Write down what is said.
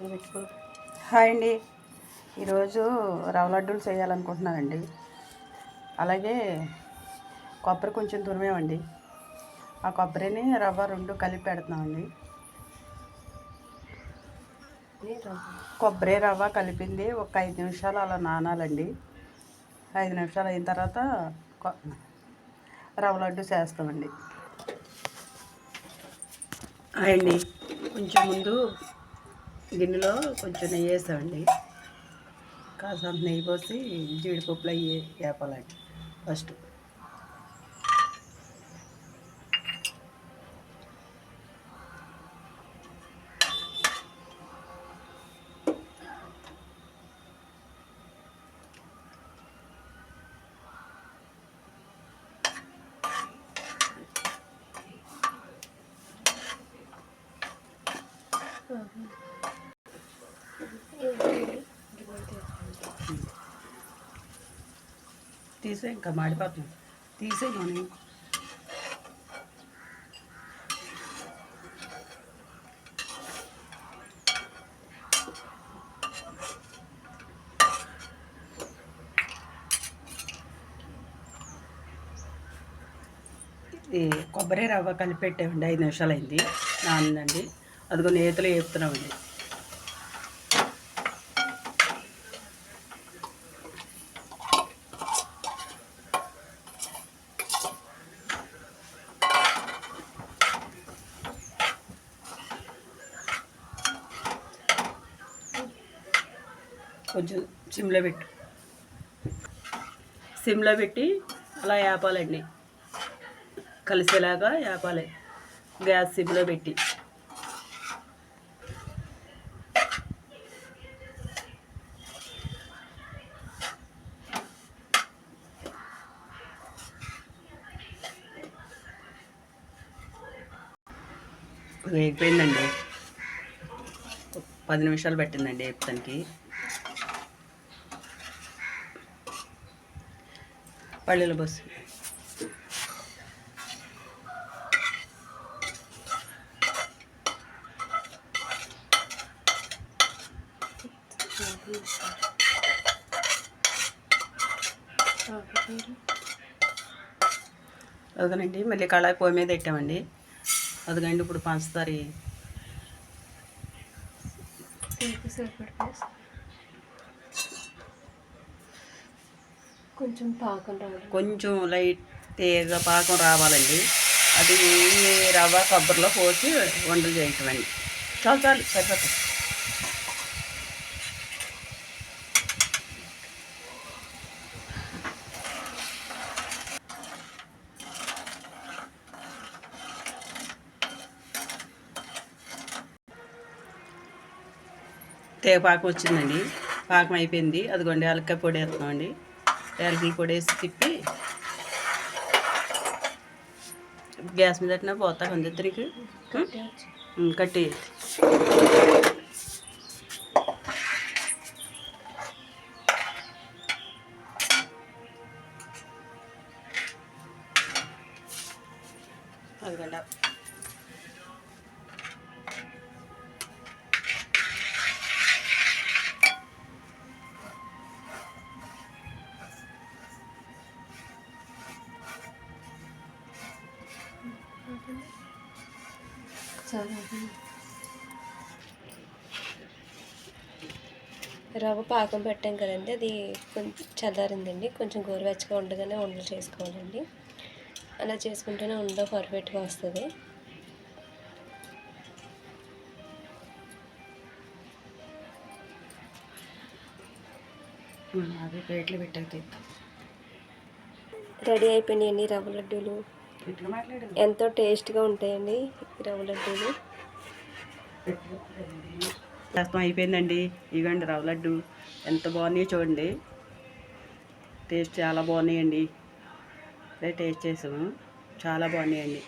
Hi అండి. ఈరోజు రవ్వ లడ్డూలు చేయాలనుకుంటున్నానండి. అలాగే కొబ్బరి కొంచెం తురిమేమండి. ఆ కొబ్బరిని రవ్వ రెండు కలిపి పెడుతున్నామండి. కొబ్బరి రవ్వ కలిపింది ఒక ఐదు నిమిషాలు అలా నానాలండి. ఐదు నిమిషాలు అయిన తర్వాత కొ- రవ్వ లడ్డు చేస్తామండి. అండి. కొంచెం ముందు గిన్నెలో కొంచెం నెయ్యి వేసామండి కాసంత నెయ్యి పోసి జీడిపప్పులు అవి వేపాలండి. ఫస్ట్ తీసే ఇంకా మాడిపోతుంది. తీసే నూనె. కొబ్బరి రవ్వ కలిపి పెట్టామండి ఐదు నిమిషాలు అయింది నానండి అదిగో నేతలు వేపుతున్నామండి కొంచెం సిమ్లో పెట్టు. సిమ్లో పెట్టి అలా వేపాలండి కలిసేలాగా వేపాలి గ్యాస్ సిమ్లో పెట్టి. వేగిపోయిందండి పది నిమిషాలు పెట్టిందండి వేపుతానికి పల్లెల బస్సు. అదనండి మళ్ళీ కళాయి పొయ్యి మీద పెట్టామండి. అదిగండి ఇప్పుడు పంచదార కొంచెం పాకం రావాలి. కొంచెం లైట్ తీగ పాకం రావాలండి. అది రవ్వ కొబ్బరిలో పోసి వంటలు చేయటం అండి చాలు చాలు సరిపోతుంది తీగ పాకం వచ్చిందండి. పాకం అయిపోయింది. అదిగోండి అలక్కాయ పొడి వేస్తున్నామండి. యాలకుల పొడి వేసి తిప్పి గ్యాస్ మీద పెట్టినా పోతా కొంచెం తిరిగి కట్టి అదిగండి రవ్వ పాకం పెట్టాం కదండి అది కొంచెం చల్లారిందండి కొంచెం గోరువెచ్చగా ఉండగానే ఉండలు చేసుకోవాలండి. అలా చేసుకుంటేనే ఉండ పర్ఫెక్ట్గా వస్తుంది. అది ప్లేట్లు పెట్టాక రెడీ అయిపోయినాయండి రవ్వ లడ్డూలు. ఎంతో టేస్ట్గా ఉంటాయండి రవ్వ లడ్డూలు. చేస్తాం అయిపోయిందండి. ఇవ్వండి రవ్వ లడ్డు. ఎంత బాగున్నాయో చూడండి. టేస్ట్ చాలా బాగున్నాయండి. అదే టేస్ట్ చేసాము. చాలా బాగున్నాయండి.